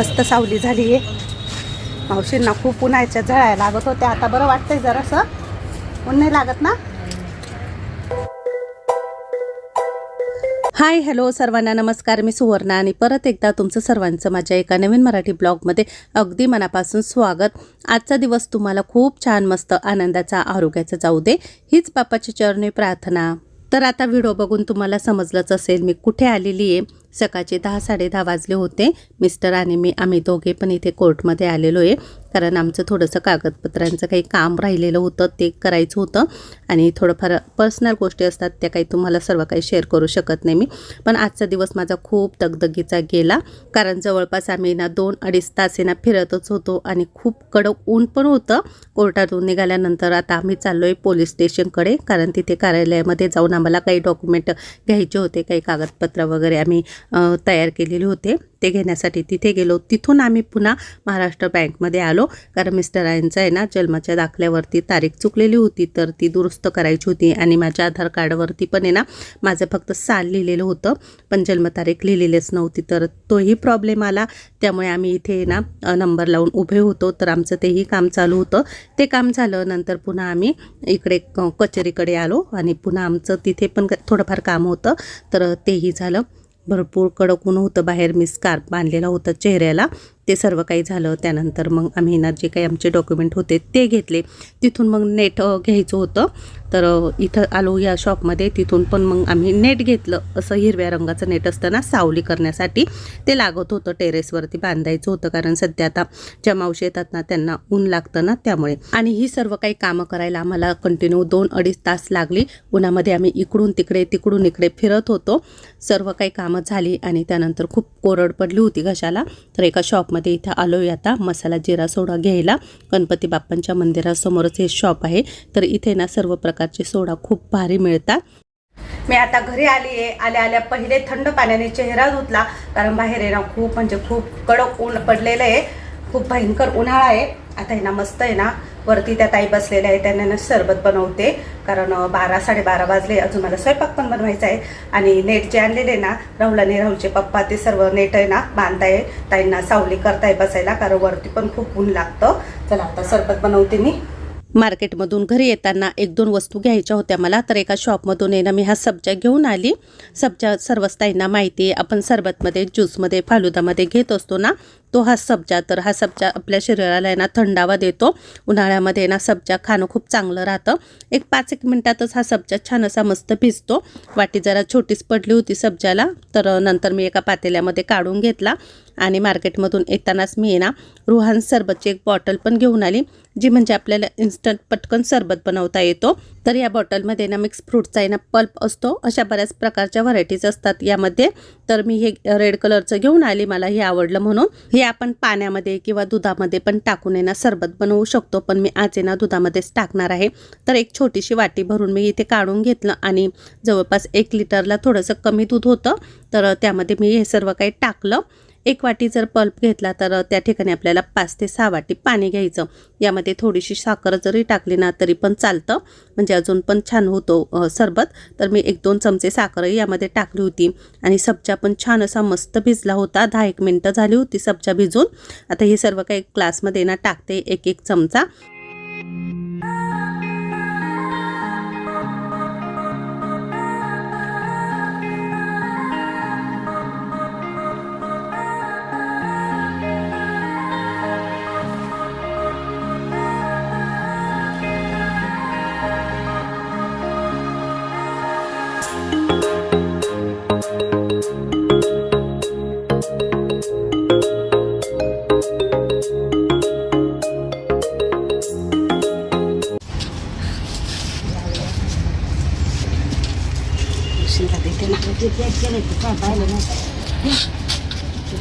मस्त सावली झाली आहे. मावशींना खूप उन्हाळ्याच्या झळायला लागत होत्या. आता बरं वाटतंय जरासं. ऊन नाही लागत ना? हाय हॅलो सर्वांना नमस्कार. मी सुवर्णा आणि परत एकदा तुमचं सर्वांचं माझ्या एका नवीन मराठी ब्लॉगमध्ये अगदी मनापासून स्वागत. आजचा दिवस तुम्हाला खूप छान मस्त आनंदाचा आरोग्याचा जाऊ दे हीच बापाची चरणी प्रार्थना. तर आता व्हिडिओ बघून तुम्हाला समजलंच असेल मी कुठे आलेली आहे. सकाळचे दहा साडे दहा वाजले होते. मिस्टर आणि मी आम्ही दोघे पण इथे कोर्टमध्ये आलेलो आहे. कारण आमचं थोडंसं कागदपत्रांचं काही काम राहिलेलं होतं ते करायचं होतं. आणि थोडंफार पर्सनल गोष्टी असतात त्या काही तुम्हाला सर्व काही शेअर करू शकत नाही मी. पण आजचा दिवस माझा खूप दगदगीचा गेला. कारण जवळपास आम्ही ना दोन अडीच तास ना फिरतच होतो आणि खूप कडक ऊन पण होतं. कोर्टातून निघाल्यानंतर आता आम्ही चाललो आहे पोलीस स्टेशनकडे. कारण तिथे कार्यालयामध्ये जाऊन आम्हाला काही डॉक्युमेंट घ्यायचे होते काही कागदपत्र वगैरे आम्ही तयार केलेले होते. ते घेण्यासाठी तिथे गेलो. तिथून आम्ही पुन्हा महाराष्ट्र बँकमध्ये आलो. कारण मिस्टरांचं आहे ना जन्माच्या दाखल्यावरती तारीख चुकलेली होती तर ती दुरुस्त करायची होती. आणि माझ्या आधार कार्डवरती पण आहे ना माझं फक्त साल लिहिलेलं होतं. पण जन्मतारीख लिहिलेलीच नव्हती तर तोही प्रॉब्लेम आला. त्यामुळे आम्ही इथे ना नंबर लावून उभे होतो. तर आमचं तेही काम चालू होतं. ते काम झालं नंतर पुन्हा आम्ही इकडे क- कचेरीकडे आलो. आणि पुन्हा आमचं तिथे पण क- थोडंफार काम होतं. तर तेही झालं. भरपूर कडक ऊन होतं बाहेर मी स्कार्फ बांधलेला होता चेहऱ्याला. ते सर्व काही झालं. त्यानंतर मग आम्ही ना जे काही आमचे डॉक्युमेंट होते ते घेतले. तिथून मग नेट घ्यायचं होतं. तर इथं आलो या शॉपमध्ये. तिथून पण मग आम्ही नेट घेतलं. असं हिरव्या रंगाचं नेट असतं ना सावली करण्यासाठी. ते लागत होतं टेरेसवरती बांधायचं होतं कारण सध्या आता ज्या मावशी येतात ना त्यांना ऊन लागतं ना त्यामुळे. आणि ही सर्व काही कामं करायला आम्हाला कंटिन्यू दोन अडीच तास लागली. उन्हामध्ये आम्ही इकडून तिकडे तिकडून इकडे फिरत होतो. सर्व काही कामं झाली आणि त्यानंतर खूप कोरड पडली होती घशाला. तर एका शॉपमध्ये इथं आलो आता मसाला जिरा सोडा घ्यायला. गणपती बाप्पांच्या मंदिरासमोरच हे शॉप आहे. तर इथे ना सर्व प्रकार प्रकारचे सोडा खूप भारी मिळतात. मी आता घरी आली आहे. आल्या आल्या पहिले थंड पाण्याने चेहरा धुतला. कारण बाहेर आहे ना खूप म्हणजे खूप कडक ऊन पडलेलं आहे. खूप भयंकर उन्हाळा आहे. आता आहे ना मस्त आहे ना. वरती त्या ताई बसलेल्या आहे त्यांना ना सरबत बनवते. कारण बारा साडेबारा वाजले. अजून मला स्वयंपाक पण बनवायचा आहे. आणि नेट जे आणलेले ना राहुल आणि राहुलचे पप्पा ते सर्व नेट आहे ना बांधताय. ताईंना सावली करताय बसायला. कारण वरती पण खूप ऊन लागतं. चला आता सरबत बनवते मी. मार्केटमधून घरी येताना एक दोन वस्तू घ्यायच्या होत्या मला तर एका शॉपमधून येणं ना मी हा सब्जा घेऊन आली. सब्जा सर्वच ताईंना माहिती आहे आपण सरबतमध्ये ज्यूसमध्ये फालुदामध्ये घेत असतो ना तो हा सब्जा तर हा सब्जा आपल्या शरीराला ना थंडावा देतो. उन्हाळ्यामध्ये ना सब्जा खाणं खूप चांगलं राहतं. एक पाच एक मिनटातच हा सब्जा छान असा मस्त भिजतो. वाटी जरा छोटीच पडली होती सब्जाला तर नंतर मी एका पातेल्यामध्ये काढून घेतला. आणि मार्केटमधून येतानाच मी आहे ना रुहान सरबतची एक बॉटल पण घेऊन आली जी म्हणजे आपल्याला इन्स्टंट पटकन सरबत बनवता येतो. तर या बॉटलमध्ये ना मिक्स फ्रूटचा आहे ना पल्प असतो अशा बऱ्याच प्रकारच्या व्हरायटीज असतात यामध्ये. तर मी हे रेड कलरचं घेऊन आली मला हे आवडलं म्हणून. हे आपण पाण्यामध्ये किंवा दुधामध्ये पण टाकून आहे ना सरबत बनवू शकतो पण मी आज आहे ना दुधामध्येच टाकणार आहे. तर एक छोटीशी वाटी भरून मी इथे काढून घेतलं आणि जवळपास एक लिटरला थोडंसं कमी दूध होतं. तर त्यामध्ये मी हे सर्व काही टाकलं. एक वाटी जर पल्प घेतला तर त्या ठिकाणी आपल्याला पाच ते सहा वाटी पाणी घ्यायचं. यामध्ये थोडीशी साखर जरी टाकली ना तरी पण चालतं. म्हणजे अजून पण छान होतो सरबत. तर मी एक दोन चमचे साखरही यामध्ये टाकली होती. आणि सब्जा पण छान असा मस्त भिजला होता. दहा एक मिनटं झाली होती सब्जा भिजून. आता हे सर्व काही ग्लासमध्ये ना टाकते एक एक चमचा.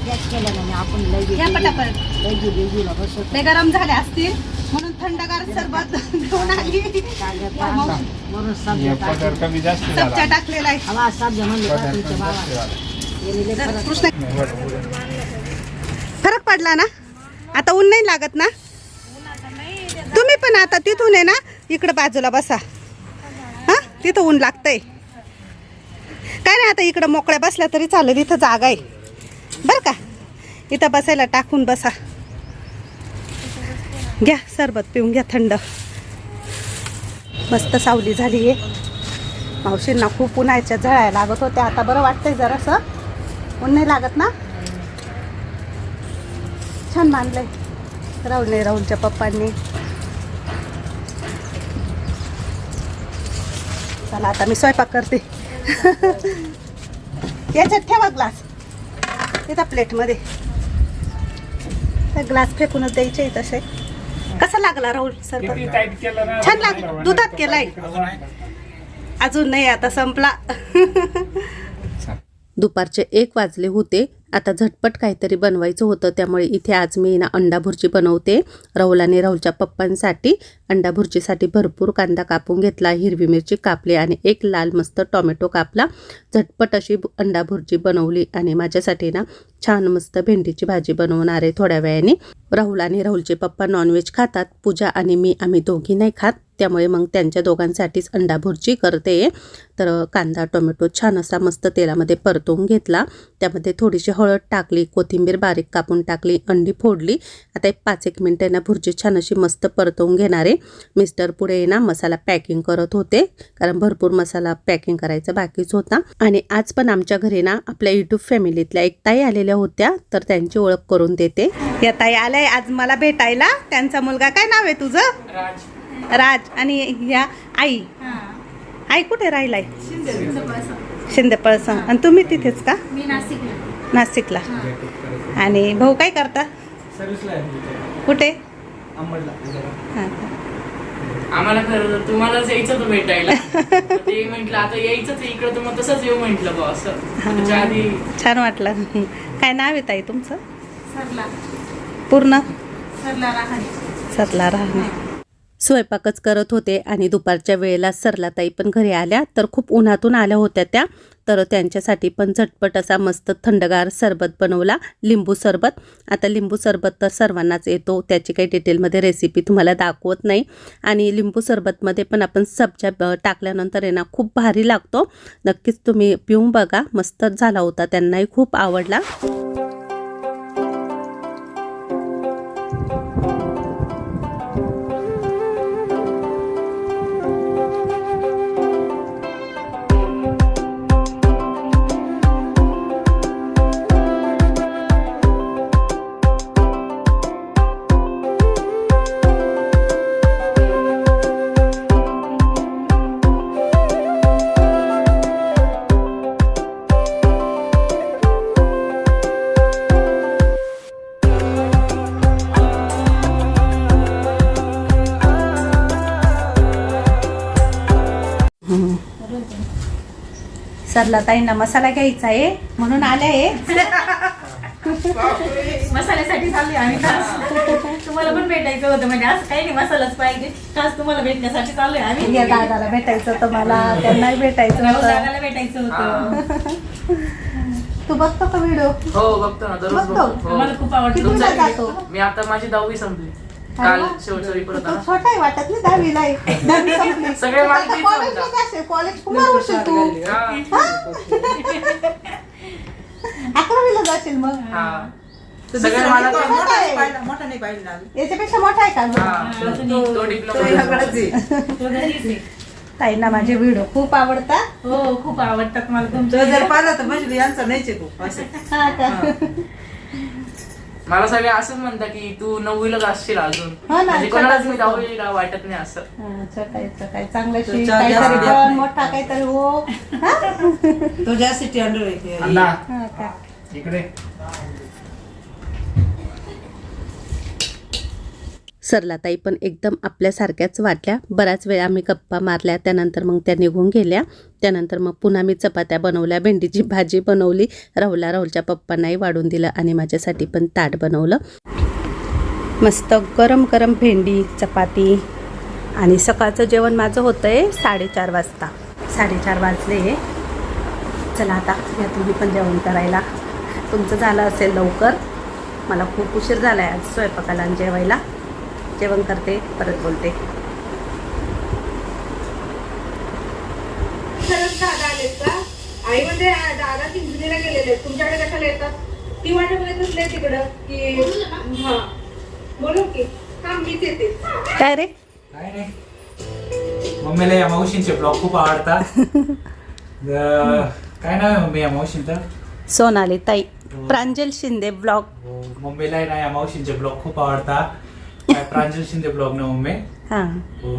ते केलं नाही आपण पटापट. गरम झाले असतील म्हणून थंडगार सरबत घेऊन आली. या हे टाकला. कमी जास्त टाकलेला आहे. हवा सब्जा म्हणले का पदर तुमच्या कमी बाबा जास्त झाला. यांनी लय तर फरक कृष्ण बरं. फरक पडला ना? आता ऊन नाही लागत ना? तुम्ही पण आता तिथून आहे ना इकडं बाजूला बसा. हा? तिथं ऊन लागतंय. काय नाही आता इकडं मोकळ्या बसल्या तरी चालेल इथं जागा आहे. बरं का? इथं बसायला टाकून बसा. घ्या सरबत पिऊन घ्या थंड. मस्त सावली झाली आहे. मावशींना खूप उन्हाळ्याच्या झळायला लागत होत्या. आता बरं वाटतंय जरासं. ऊन नाही लागत ना? छान मानलंय. राहुल नाही राहुलच्या पप्पांनी. चला आता मी स्वयंपाक करते. याच्यात ठेवा ग्लास. इथं प्लेटमध्ये. ग्लास फेकूनच द्यायचे तसे कसा लागला राहुल सर छान लाग दुधात केलाय. अजून नाही आता संपला. दुपारचे एक वाजले होते. आता झटपट काहीतरी बनवायचं होतं त्यामुळे इथे आज मी ना अंडा भुर्जी बनवते. राहुल आणि राहुलच्या पप्पांसाठी अंडा भुर्जीसाठी भरपूर कांदा कापून घेतला हिरवी मिरची कापली आणि एक लाल मस्त टोमॅटो कापला. झटपट अशी अंडा भुर्जी बनवली आणि माझ्यासाठी ना छान मस्त भेंडीची भाजी बनवणार आहे थोड्या वेळाने. राहुल आणि राहुलचे पप्पा नॉनव्हेज खातात पूजा आणि मी आम्ही दोघी नाही खात. त्यामुळे मग त्यांच्या दोघांसाठीच अंडा भुर्जी करते. तर कांदा टोमॅटो छान असा मस्त तेलामध्ये परतवून घेतला. त्यामध्ये थोडीशी हळद टाकली कोथिंबीर बारीक कापून टाकली अंडी फोडली. आता एक पाच एक मिनटं ना भुर्जी छान अशी मस्त परतवून घेणारे मिस्टर पुढे ना मसाला पॅकिंग करत होते. कारण भरपूर मसाला पॅकिंग करायचा बाकीच होता. आणि आज पण आमच्या घरी ना आपल्या युट्यूब फॅमिलीतल्या एक ताई आलेल्या होत्या. तर त्यांची ओळख करून देते. या ताई आल्या आज मला भेटायला. त्यांचा मुलगा काय नाव आहे तुझं? राज आणि या आई. आई कुठे राहिलाय? शिंदे. पळसा. आणि तुम्ही तिथेच का? मी नाशिकला. नाशिकला. आणि भाऊ काय करता? आहे. कुठे? हां. आम्हाला खरं यायचं होतं भेटायला. मग ते म्हंटल आता यायचंच इकडं तर मग तसंच येऊ म्हंटल बा असं. त्याच्या आधी छान वाटलं. काय नाव आहे ताई तुमचं? सरला. पूर्ण? सरला राहणे. सरला राहणे. स्वयंपाकच करत होते आणि दुपारच्या वेळेला सरलाताई पण घरी आल्या. तर खूप उन्हातून आल्या होत्या त्या. तर त्यांच्यासाठी पण झटपट असा मस्त थंडगार सरबत बनवला. लिंबू सरबत. आता लिंबू सरबत तर सर्वांनाच येतो. त्याची काही डिटेलमध्ये रेसिपी तुम्हाला दाखवत नाही. आणि लिंबू सरबतमध्ये पण आपण सब्जा टाकल्यानंतर आहे खूप भारी लागतो. नक्कीच तुम्ही पिऊन बघा. मस्तच झाला होता. त्यांनाही खूप आवडला. सरलाताईंना मसाला घ्यायचा आहे म्हणून आल्या आहे मसाल्यासाठी चालले आम्ही खास. तुम्हाला पण भेटायचं होतं म्हणजे असं काही नाही मसालाच पाहिजे. खास तुम्हाला भेटण्यासाठी चाललोय आम्ही. या दादाला भेटायचं होतं मला त्यांनाही भेटायचं होतं. दादाला भेटायचं होतं. तू बघतो का व्हिडिओ हो बघतो ना दररोज बघतो. हो. खूप आवडतं? मी आता माझी दहावी संपली. काल शेवटचा पेपर तू छोटा आहे वाटत नाही दहावीला आहे. दहावी संपली. सगळे मला आता तेच कॉलेजला म्हणतात. जाशील, कॉलेज कुमार होशील तू? हा. अकरावीला जाशील मग? हा. सगळे मला तो मोठा नाही याच्यापेक्षा मोठा आहे का हा. मग? तो- तो डिप्लोमा तो घरीच आहे. ताईंना माझे व्हिडिओ खूप आवडतात हो खूप आवडतात मला तो तुमचे. जर पाहिला तर म्हणजे यांचा नाहीच आहे तो असं हा का? मला सगळे असंच म्हणतात की तू नववीला जाशील अजून. हो ना, म्हणजे कोणालाच मी दहावीला वाटत नाही असं. आहे चांगलं तो शिक चार काहीतरी जास्त देत पण नाही. मोठा काहीतरी हो. हा? तो जास्त टेंडर आहे अण्णा. हा का इकडे. सरलाताई पण एकदम आपल्यासारख्याच वाटल्या. बराच वेळा आम्ही गप्पा मारल्या त्यानंतर मग त्या निघून गेल्या. त्यानंतर मग पुन्हा मी चपात्या बनवल्या भेंडीची भाजी बनवली. राहुला राहुलच्या पप्पांनाही वाढून दिलं आणि माझ्यासाठी पण ताट बनवलं. मस्त गरम गरम भेंडी चपाती आणि सकाळचं जेवण माझं होतं आहे साडेचार वाजता. साडेचार वाजले. चला आता या तुम्ही पण जेवण करायला. तुमचं झालं असेल लवकर. मला खूप उशीर झाला आहे आज स्वयंपाकाला आणि जेवायला. जेवण करते परत बोलते. आई म्हणजे दादा चिंचणीला गेलेले. तुमच्याकडे कशाला येतात? ती नसले तिकडं की हा. बोलू की हा मीच येते. काय रे? काय नाही मम्मीला या मावशींचे ब्लॉग खूप आवडतात. काय नाव आहे मम्मी या मावशींचं? सोनाली ताई. प्रांजल शिंदे ब्लॉग हो, मम्मीला ना या मावशींचे ब्लॉग खूप आवडतात. प्रांजल शिंदे ब्लॉग ना मम्मी हा. हो.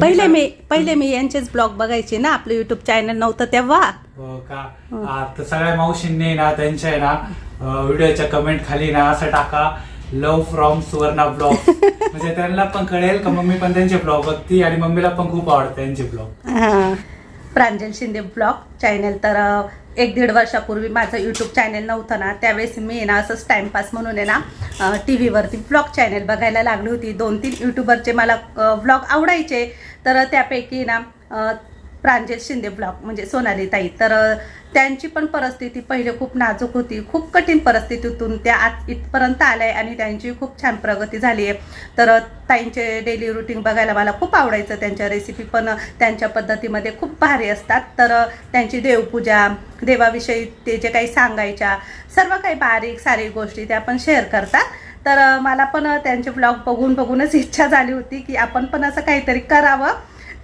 पहिले मी पहिले मी यांचेच ब्लॉग बघायचे ना आपलं युट्यूब चॅनल नव्हतं तेव्हा. हो का? हा, सगळ्या मावशींनी ना त्यांच्या आहे ना व्हिडिओच्या कमेंट खाली ना असं टाका लव्ह फ्रॉम सुवर्णा ब्लॉग म्हणजे त्यांना पण कळेल का मम्मी पण त्यांचे ब्लॉग बघती आणि मम्मीला पण खूप आवडते त्यांचे blog. Pranjal Shinde blog channel तर एक दीड वर्षापूर्वी माझं यूट्यूब चॅनल नव्हतं ना त्यावेळेस मी ना असंच टाइमपास म्हणून आहे ना टी व्हीवरती ब्लॉग चॅनल बघायला लागली होती. दोन तीन यूट्यूबरचे मला ब्लॉग आवडायचे. तर त्यापैकी ना प्रांजल शिंदे ब्लॉग म्हणजे सोनाली ताई. तर त्यांची पण परिस्थिती पहिले खूप नाजूक होती. खूप कठीण परिस्थितीतून त्या आज इथपर्यंत आल्या आहे आणि त्यांची खूप छान प्रगती झाली आहे. तर ताईंचे डेली रुटीन बघायला मला खूप आवडायचं. त्यांच्या रेसिपी पण त्यांच्या पद्धतीमध्ये खूप भारी असतात. तर त्यांची देवपूजा देवाविषयी ते जे काही सांगायच्या सर्व काही बारीक सारी गोष्टी त्या पण शेअर करतात. तर मला पण त्यांचे ब्लॉग बघून बघूनच इच्छा झाली होती की आपण पण असं काहीतरी करावं.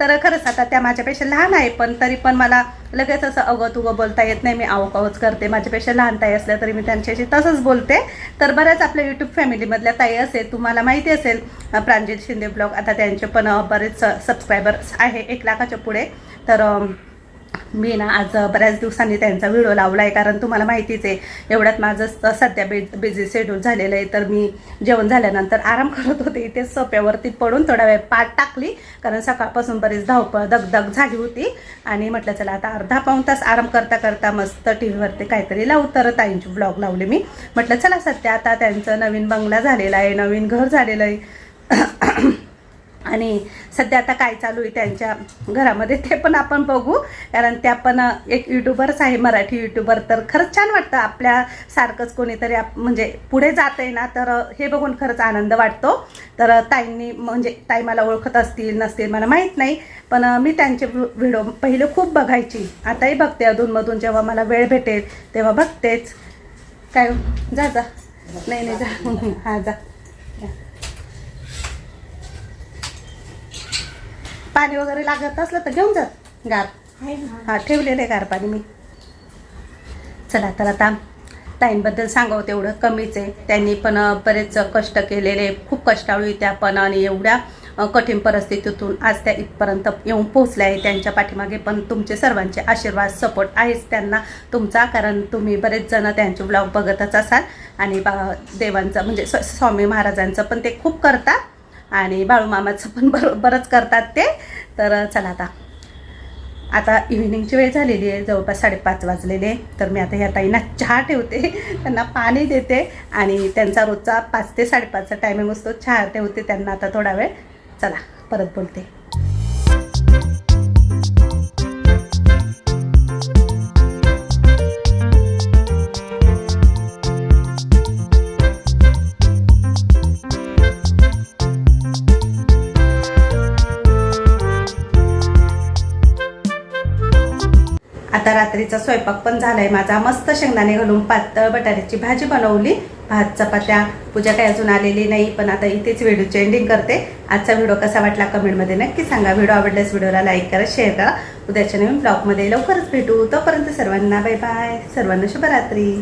तर खरंच आता त्या माझ्यापेक्षा लहान आहे पण तरी पण मला लगेच असं अगं तुगं बोलता येत नाही. मी आवकावच करते. माझ्यापेक्षा लहान ताई असल्या तरी मी त्यांच्याशी तसंच बोलते. तर बऱ्याच आपल्या यूट्यूब फॅमिलीमधल्या ताई असेल तुम्हाला माहिती असेल प्रांजित शिंदे ब्लॉग आता त्यांचे पण बरेच सबस्क्रायबर्स आहे एक लाखाच्या पुढे. तर मी ना आज बऱ्याच दिवसांनी त्यांचा व्हिडिओ लावला आहे कारण तुम्हाला माहितीच आहे एवढ्यात माझं सध्या बि बिझी शेड्यूल झालेलं आहे. तर मी जेवण झाल्यानंतर आराम करत होते. इथे सोप्यावरती पडून थोडा वेळ पाठ टाकली कारण सकाळपासून बरीच धावपळ दगदग झाली होती. आणि म्हटलं चला आता अर्धा पाऊण तास आराम करता करता मस्त टी व्हीवरती काहीतरी लावू तर ताईंची ब्लॉग लावले मी. म्हटलं चला सध्या आता त्यांचं नवीन बंगला झालेला आहे नवीन घर झालेलं आहे. आणि सध्या आता काय चालू आहे त्यांच्या घरामध्ये ते पण आपण बघू. कारण त्या पण एक युट्यूबरच आहे मराठी युट्यूबर तर खरंच छान वाटतं आपल्यासारखंच कोणीतरी आप म्हणजे पुढे जात आहे ना तर हे बघून खरंच आनंद वाटतो. तर ताईंनी म्हणजे ताई मला ओळखत असतील नसतील मला माहीत नाही. पण मी त्यांचे व्हिडिओ पहिले खूप बघायची. आताही बघते अधूनमधून जेव्हा मला वेळ भेटेल तेव्हा बघतेच. काय हो? जा जा. नाही नाही जा. हां जा. पाणी वगैरे लागत असलं तर घेऊन जात गार. हा ठेवलेलं आहे गार पाणी मी. चला तर आता ताईंबद्दल सांगावं तेवढं. कमीच आहे. त्यांनी पण बरेच कष्ट केलेले खूप कष्टाळू त्या पण आणि एवढ्या कठीण परिस्थितीतून आज त्या इथपर्यंत येऊन पोहोचल्या आहे. त्यांच्या पाठीमागे पण तुमचे सर्वांचे आशीर्वाद सपोर्ट आहेच त्यांना तुमचा. कारण तुम्ही बरेच जण त्यांचे ब्लॉग बघतच असाल. आणि बा देवांचं म्हणजे स्व- स्वामी महाराजांचं पण ते खूप करतात. आणि बाळूमामाचं पण बर बरंच करतात ते. तर चला आता. आता इव्हिनिंगची वेळ झालेली आहे जवळपास साडेपाच वाजलेले. तर मी आता ह्या ताईंना चहा ठेवते. त्यांना पाणी देते आणि त्यांचा रोजचा पाच ते साडेपाचचा टायमिंग असतो. चहा ठेवते त्यांना आता थोडा वेळ. चला परत बोलते. स्वयंपाक पण झाला आहे माझा. मस्त शेंगदाणे घालून पातळ बटाट्याची भाजी बनवली. भात चपात्या पूजा काही अजून आलेली नाही पण आता इथेच व्हिडिओची एंडिंग करते. आजचा व्हिडिओ कसा वाटला कमेंटमध्ये नक्की सांगा. व्हिडिओ आवडल्यास व्हिडिओला लाईक करा शेअर करा. उद्याच्या नवीन ब्लॉगमध्ये लवकरच भेटू. तोपर्यंत सर्वांना बाय बाय सर्वांना शुभरात्री.